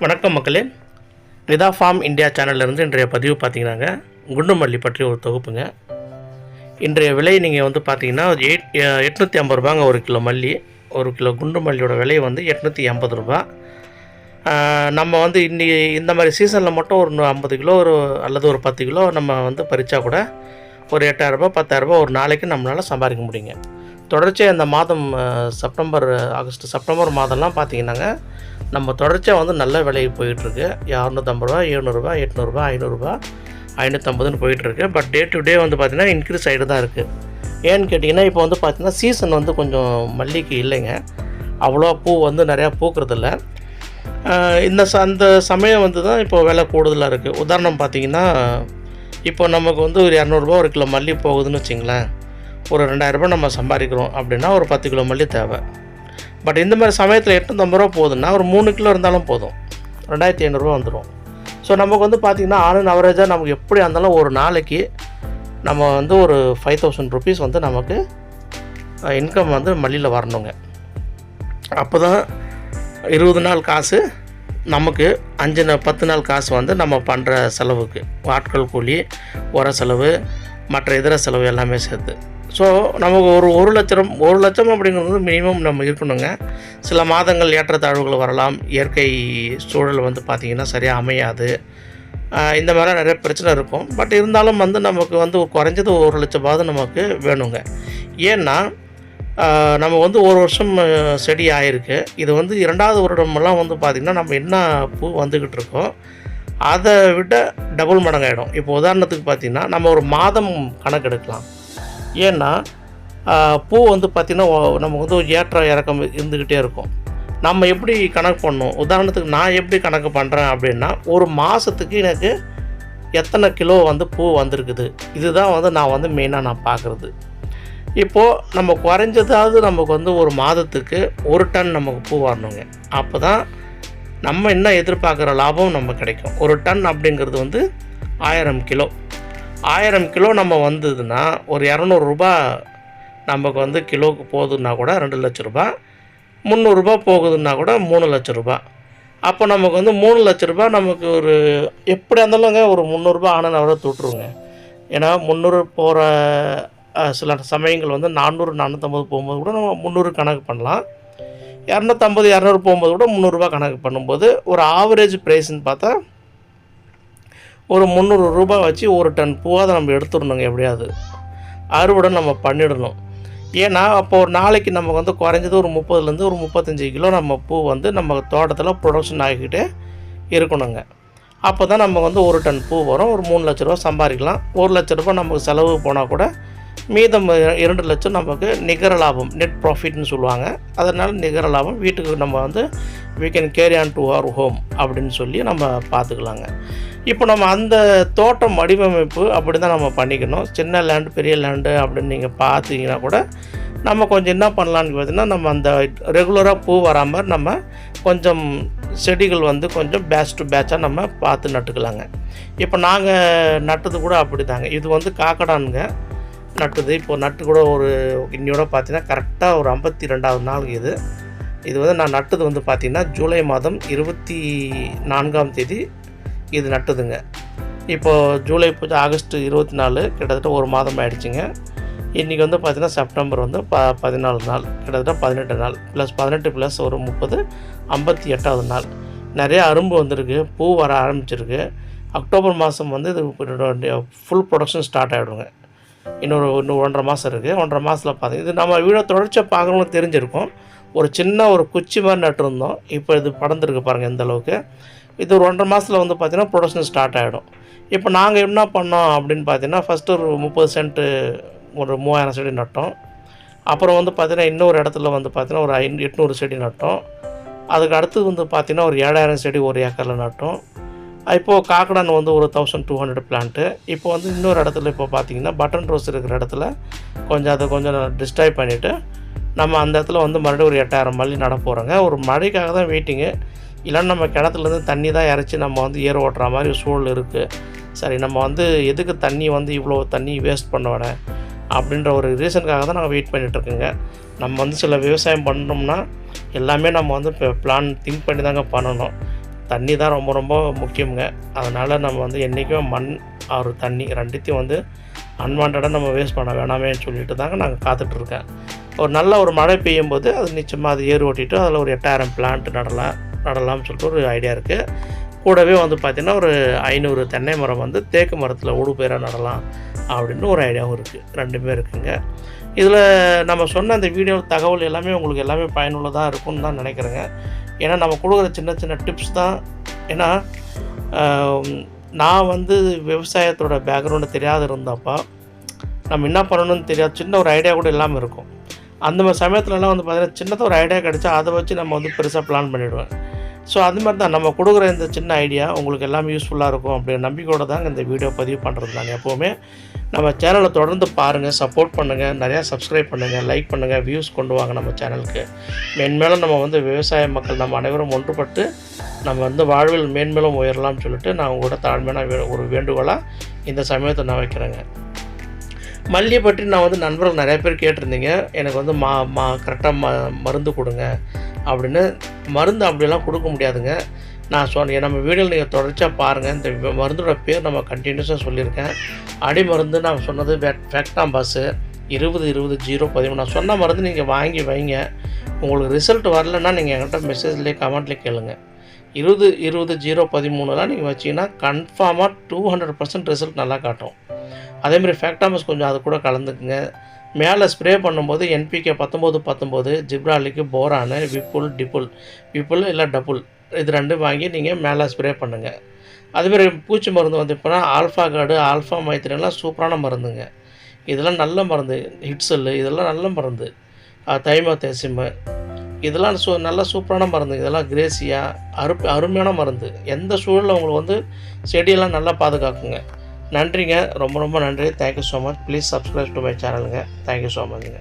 வணக்கம் மக்களே. Nita form India சேனல்லேருந்து இன்றைய பதிவு பார்த்தீங்கன்னாங்க. குண்டுமல்லி பற்றி ஒரு தொகுப்புங்க. இன்றைய விலை நீங்கள் வந்து பார்த்தீங்கன்னா எயிட் எட்நூற்றி ஐம்பது ரூபாங்க ஒரு கிலோ மல்லி. ஒரு கிலோ குண்டு மல்லியோட விலை வந்து எட்நூற்றி ஐம்பது ரூபா. நம்ம வந்து இன்னி இந்த மாதிரி சீசனில் மட்டும் ஒரு ஐம்பது கிலோ ஒரு அல்லது ஒரு பத்து கிலோ நம்ம வந்து பறித்தா கூட ஒரு எட்டாயிரரூபா பத்தாயிரரூபா ஒரு நாளைக்கு நம்மளால் சம்பாதிக்க முடியுங்க. தொடர்ச்சியாக இந்த மாதம் செப்டம்பர் ஆகஸ்ட் செப்டம்பர் மாதம்லாம் பார்த்தீங்கன்னாங்க நம்ம தொடர்ச்சியாக வந்து நல்ல விலைக்கு போயிட்டுருக்கு. இரநூத்தம்பது ரூபா எழுநூறுபா எட்நூறுபா ஐநூறுரூபா ஐநூற்றம்பதுன்னு போயிட்டுருக்கு. பட் டே டு டே வந்து பார்த்திங்கன்னா இன்க்ரீஸ் ஆகிட்டு தான் இருக்குது ஏன்னு கேட்டிங்கன்னா இப்போ வந்து பார்த்திங்கன்னா சீசன் வந்து கொஞ்சம் மல்லிக்கு இல்லைங்க. அவ்வளோ பூ வந்து நிறையா பூக்கிறதில்ல. இந்த ச அந்த சமயம் வந்து தான் இப்போ விலை கூடுதலாக இருக்குது உதாரணம் பார்த்தீங்கன்னா இப்போ நமக்கு வந்து ஒரு இரநூறுபா ஒரு கிலோ மல்லி போகுதுன்னு வச்சிங்களேன். ஒரு ரெண்டாயிரரூபா நம்ம சம்பாதிக்கிறோம் அப்படின்னா ஒரு பத்து கிலோ மல்லி தேவை. பட் இந்த மாதிரி சமயத்தில் எட்நூத்தம்பது ரூபா போகுதுன்னா ஒரு மூணு கிலோ இருந்தாலும் போதும். ரெண்டாயிரத்தி ஐநூறுரூவா வந்துடும் ஸோ நமக்கு வந்து பார்த்திங்கன்னா ஆன் அவரேஜாக நமக்கு எப்படி இருந்தாலும் ஒரு நாளைக்கு நம்ம வந்து ஒரு ஃபைவ் தௌசண்ட் ருபீஸ் வந்து நமக்கு இன்கம் வந்து மல்லியில் வரணுங்க. அப்போ தான் இருபது நாள் காசு நமக்கு அஞ்சு பத்து நாள் காசு வந்து நம்ம பண்ணுற செலவுக்கு ஆட்கள் கூலி உர செலவு மற்ற இதர செலவு எல்லாமே சேர்த்து. ஸோ நமக்கு ஒரு ஒரு லட்சம் ஒரு லட்சம் அப்படிங்கிறது மினிமம் நம்ம இருக்கணுங்க. சில மாதங்கள் ஏற்றத்தாழ்வுகள் வரலாம். இயற்கை சூழல் வந்து பார்த்திங்கன்னா சரியாக அமையாது. இந்த மாதிரி நிறைய பிரச்சனை இருக்கும். பட் இருந்தாலும் வந்து நமக்கு வந்து குறைஞ்சது ஒரு லட்சமாவது நமக்கு வேணுங்க. ஏன்னா நம்ம வந்து ஒரு வருஷம் செடி ஆயிருக்கு. இது வந்து இரண்டாவது வருடமெல்லாம் வந்து பார்த்திங்கன்னா நம்ம என்ன பூ வந்துக்கிட்டு இருக்கோம் அதை விட டபுள் மடங்காயிடும். இப்போ உதாரணத்துக்கு பார்த்திங்கன்னா நம்ம ஒரு மாதம் கணக்கெடுக்கலாம் ஏன்னா பூ வந்து பார்த்திங்கன்னா நமக்கு வந்து ஏற்றம் ஏற்ற இறக்கம் இருந்துக்கிட்டே இருக்கும். நம்ம எப்படி கணக்கு பண்ணணும்? உதாரணத்துக்கு நான் எப்படி கணக்கு பண்ணுறேன் அப்படின்னா ஒரு மாதத்துக்கு எனக்கு எத்தனை கிலோ வந்து பூ வந்திருக்குது? இதுதான் வந்து நான் வந்து மெயினாக நான் பார்க்குறது. இப்போது நம்ம குறைஞ்சதாவது நமக்கு வந்து ஒரு மாதத்துக்கு ஒரு டன் நமக்கு பூ வரணுங்க. அப்போ தான் நம்ம என்ன எதிர்பார்க்குற லாபம் நம்ம கிடைக்கும். ஒரு டன் அப்படிங்கிறது வந்து ஆயிரம் கிலோ. ஆயிரம் கிலோ நம்ம வந்ததுன்னா ஒரு இரநூறுபா நமக்கு வந்து கிலோவுக்கு போகுதுன்னா கூட ரெண்டு லட்ச ரூபா. முந்நூறுரூபா போகுதுன்னா கூட மூணு லட்ச ரூபா. அப்போ நமக்கு வந்து மூணு லட்ச ரூபா நமக்கு ஒரு எப்படி இருந்தாலும்ங்க ஒரு முந்நூறுரூபா ஆனால் அவரை தொட்டுருங்க ஏன்னா முந்நூறு போகிற சில சமயங்கள் வந்து நானூறு நானூற்றம்பது போகும்போது கூட நம்ம முந்நூறு கணக்கு பண்ணலாம். இரநூத்தம்பது இரநூறு போகும்போது கூட முந்நூறுரூவா கணக்கு பண்ணும்போது ஒரு ஆவரேஜ் ப்ரைஸ்ன்னு பார்த்தா ஒரு முந்நூறு ரூபாய் வச்சு ஒரு டன் பூவாக நம்ம எடுத்துடணுங்க எப்படியாவது அறுவடை நம்ம பண்ணிடணும். ஏன்னா அப்போ ஒரு நாளைக்கு நம்ம வந்து குறைஞ்சது ஒரு முப்பதுலேருந்து ஒரு முப்பத்தஞ்சு கிலோ நம்ம பூ வந்து நம்ம தோட்டத்தில் ப்ரொடக்ஷன் ஆகிக்கிட்டே இருக்கணுங்க. அப்போ தான் நம்ம வந்து ஒரு டன் பூ வரும். ஒரு மூணு லட்ச ரூபா சம்பாதிக்கலாம். ஒரு லட்ச ரூபா நமக்கு செலவு போனால் கூட மீதம் இரண்டு லட்சம் நமக்கு நிகர லாபம் நெட் ப்ராஃபிட்னு சொல்லுவாங்க. அதனால் நிகர லாபம் வீட்டுக்கு நம்ம வந்து we can carry on to our home அப்படின்னு சொல்லி நம்ம பார்த்துக்கலாங்க இப்போ நம்ம அந்த தோட்டம் வடிவமைப்பு அப்படி தான் நம்ம பண்ணிக்கணும். சின்ன லேண்டு பெரிய லேண்டு அப்படின்னு நீங்கள் பார்த்தீங்கன்னா கூட நம்ம கொஞ்சம் என்ன பண்ணலான்னு பார்த்தீங்கன்னா நம்ம அந்த ரெகுலராக பூ வராமல் நம்ம கொஞ்சம் செடிகள் வந்து கொஞ்சம் பேட்ச் டு பேட்சாக நம்ம பார்த்து நட்டுக்கலாங்க. இப்போ நாங்கள் நட்டது கூட அப்படி தாங்க இது வந்து காக்கடானுங்க. நட்டுது. இப்போ நட்டு கூட ஒரு இன்னையோட பார்த்தீங்கன்னா கரெக்டாக ஒரு ஐம்பத்தி ரெண்டாவது நாள் இது. இது வந்து நான் நட்டது வந்து பார்த்திங்கன்னா ஜூலை மாதம் இருபத்தி நான்காம் தேதி இது நட்டுதுங்க. இப்போது ஜூலை பூஜை ஆகஸ்ட் இருபத்தி நாலு கிட்டத்தட்ட ஒரு மாதம் ஆயிடுச்சுங்க. இன்றைக்கி வந்து பார்த்திங்கன்னா செப்டம்பர் வந்து ப பதினாலு நாள் கிட்டத்தட்ட பதினெட்டு நாள் ப்ளஸ் பதினெட்டு ப்ளஸ் ஒரு முப்பது ஐம்பத்தி எட்டாவது நாள். நிறைய அரும்பு வந்திருக்கு பூ வர ஆரம்பிச்சிருக்கு. அக்டோபர் மாதம் வந்து இது ஃபுல் ப்ரொடக்ஷன் ஸ்டார்ட் ஆகிடுங்க இன்னொரு இன்னும் ஒன்றரை மாதம் இருக்குது ஒன்றரை மாதத்தில் பார்த்தீங்க இது நம்ம வீடியோ தொடர்ச்சியாக பார்க்கணும்னு தெரிஞ்சிருக்கும். ஒரு சின்ன ஒரு குச்சி மாதிரி நட்டுருந்தோம். இப்போ இது படர்ந்துருக்கு பாருங்கள் எந்த அளவுக்கு. இது ஒரு ஒன்றரை மாதத்தில் வந்து பார்த்திங்கன்னா ப்ரொடக்ஷன் ஸ்டார்ட் ஆகிடும் இப்போ நாங்கள் என்ன பண்ணோம் அப்படின்னு பார்த்தீங்கன்னா ஃபஸ்ட்டு ஒரு முப்பது சென்ட்டு ஒரு மூவாயிரம் செடி நட்டோம். அப்புறம் வந்து பார்த்திங்கன்னா இன்னொரு இடத்துல வந்து பார்த்திங்கன்னா ஒரு ஐநூ எட்நூறு செடி நட்டோம். அதுக்கு அடுத்தது வந்து பார்த்திங்கன்னா ஒரு ஏழாயிரம் செடி ஒரு ஏக்கரில் நட்டோம். இப்போது காக்கடான் வந்து ஒரு தௌசண்ட் டூ ஹண்ட்ரட் பிளான்ட்டு இப்போ வந்து இன்னொரு இடத்துல இப்போ பார்த்தீங்கன்னா பட்டன் ரோஸ் இருக்கிற இடத்துல கொஞ்சம் அதை கொஞ்சம் டிஸ்டர்ப் பண்ணிவிட்டு நம்ம அந்த இடத்துல வந்து மறுபடியும் ஒரு எட்டாயிரம் மல்லி நட போகிறோங்க ஒரு மழைக்காக தான் வெயிட்டிங்கு இல்லைன்னா நம்ம கிணத்துலேருந்து தண்ணி தான் இறச்சி நம்ம வந்து ஏர் ஓட்டுற மாதிரி ஒரு சூழல் இருக்குது சரி நம்ம வந்து எதுக்கு தண்ணி வந்து இவ்வளோ தண்ணி வேஸ்ட் பண்ண அப்படின்ற ஒரு ரீசனுக்காக தான் நாங்கள் வெயிட் பண்ணிகிட்ருக்கோங்க நம்ம வந்து சில விவசாயம் பண்ணோம்னா எல்லாமே நம்ம வந்து இப்போ பிளான் திங்க் பண்ணி தாங்க பண்ணணும். தண்ணி தான் ரொம்ப ரொம்ப முக்கியங்க அதனால் நம்ம வந்து என்றைக்கும் மண் ஒரு தண்ணி ரெண்டுத்தையும் வந்து அன்வான்டாக நம்ம வேஸ்ட் பண்ண வேணாமேன்னு சொல்லிட்டு தாங்க நாங்கள் காத்துட்ருக்கேன். ஒரு நல்ல ஒரு மழை பெய்யும் போது அது நிச்சயமாக அது ஏறு ஓட்டிட்டு அதில் ஒரு எட்டாயிரம் பிளான்ட் நடலாம் நடலாம்னு சொல்லிட்டு ஒரு ஐடியா இருக்குது கூடவே வந்து பார்த்திங்கன்னா ஒரு ஐநூறு தென்னை மரம் வந்து தேக்கு மரத்தில் ஊடுபயிராக நடலாம் அப்படின்னு ஒரு ஐடியாவும் இருக்குது ரெண்டுமே இருக்குங்க. இதில் நம்ம சொன்ன அந்த வீடியோ தகவல் எல்லாமே உங்களுக்கு எல்லாமே பயனுள்ளதாக இருக்கும்னு தான் நினைக்கிறேங்க. ஏன்னா நம்ம கொடுக்குற சின்ன சின்ன டிப்ஸ் தான். ஏன்னா நான் வந்து விவசாயத்தோட பேக்ரவுண்டு தெரியாத இருந்தப்போ நம்ம என்ன பண்ணணும்னு தெரியாது. சின்ன ஒரு ஐடியா கூட இல்லாமல் இருக்கும். அந்த மாதிரி சமயத்துலலாம் வந்து பார்த்திங்கன்னா சின்னதாக ஒரு ஐடியா கிடச்சா அதை வச்சு நம்ம வந்து பெருசாக பிளான் பண்ணிவிடுவேன் ஸோ அது மாதிரி தான். நம்ம கொடுக்குற இந்த சின்ன ஐடியா உங்களுக்கு எல்லாமே யூஸ்ஃபுல்லாக இருக்கும் அப்படின்னு நம்பிக்கையோடு தாங்க இந்த வீடியோ பதிவு பண்ணுறது நாங்கள் எப்போவுமே. நம்ம சேனலை தொடர்ந்து பாருங்கள் சப்போர்ட் பண்ணுங்கள் நிறையா சப்ஸ்கிரைப் பண்ணுங்கள் லைக் பண்ணுங்கள் வியூஸ் கொண்டு வாங்க நம்ம சேனலுக்கு மென்மேலும் நம்ம வந்து விவசாய மக்கள் நம்ம அனைவரும் ஒன்றுபட்டு நம்ம வந்து வாழ்வில் மேன்மேலும் உயரலாம்னு சொல்லிட்டு நான் உங்களோட தாழ்மையான வே- ஒரு வேண்டுகோளாக இந்த சமயத்தை நான் வைக்கிறேங்க. மல்லியை பற்றி நான் வந்து நண்பர்கள் நிறைய பேர் கேட்டிருந்தீங்க. எனக்கு வந்து மா மா கரெக்டாக ம மருந்து கொடுங்க அப்படின்னு. மருந்து அப்படிலாம் கொடுக்க முடியாதுங்க. நான் சொன்னேன் நம்ம வீடியோவில் நீங்கள் தொடர்ச்சியாக பாருங்கள் இந்த மருந்தோட பேர் நம்ம கண்டினியூஸாக சொல்லியிருக்கேன். அடி மருந்து நான் சொன்னது ஃபேக்டாம் பஸ்ஸு இருபது இருபது ஜீரோ பதிமூணு. நான் சொன்ன மருந்து நீங்கள் வாங்கி வைங்க. உங்களுக்கு ரிசல்ட் வரலன்னா நீங்கள் என்கிட்ட மெசேஜ்லேயே கமெண்ட்லேயே கேளுங்க. இருபது இருபது ஜீரோ பதிமூணுலாம் நீங்கள் வச்சிங்கன்னா கன்ஃபார்மாக டூ ஹண்ட்ரட் பர்சன்ட் ரிசல்ட் நல்லா காட்டும். அதேமாதிரி ஃபேக்டாமஸ் கொஞ்சம் அது கூட கலந்துக்குங்க. மேலே ஸ்ப்ரே பண்ணும்போது என்பிகே பத்தொம்போது பத்தொம்போது ஜிப்ராலிக்கு போரானு விப்புல் டிப்புல் விப்புல் இல்லை டபுள் இது ரெண்டும் வாங்கி நீங்கள் மேலே ஸ்ப்ரே பண்ணுங்கள் அதுமாரி பூச்சி மருந்து வந்து இப்போனா ஆல்ஃபா கார்டு ஆல்ஃபா மைத்திரெல்லாம் சூப்பரான மருந்துங்க. இதெல்லாம் நல்ல மருந்து. ஹிட்ஸல்லு இதெல்லாம் நல்ல மருந்து. தைமா தேசிமு இதெல்லாம் சூ நல்ல சூப்பரான மருந்து. இதெல்லாம் கிரேசியாக அரு அருமையான மருந்து. எந்த சூழலில் உங்களுக்கு வந்து செடியெல்லாம் நல்லா பாதுகாக்குங்க. நன்றிங்க. ரொம்ப ரொம்ப நன்றி. Thank you so much please subscribe to my சேனலுங்க thank you so மச்ங்க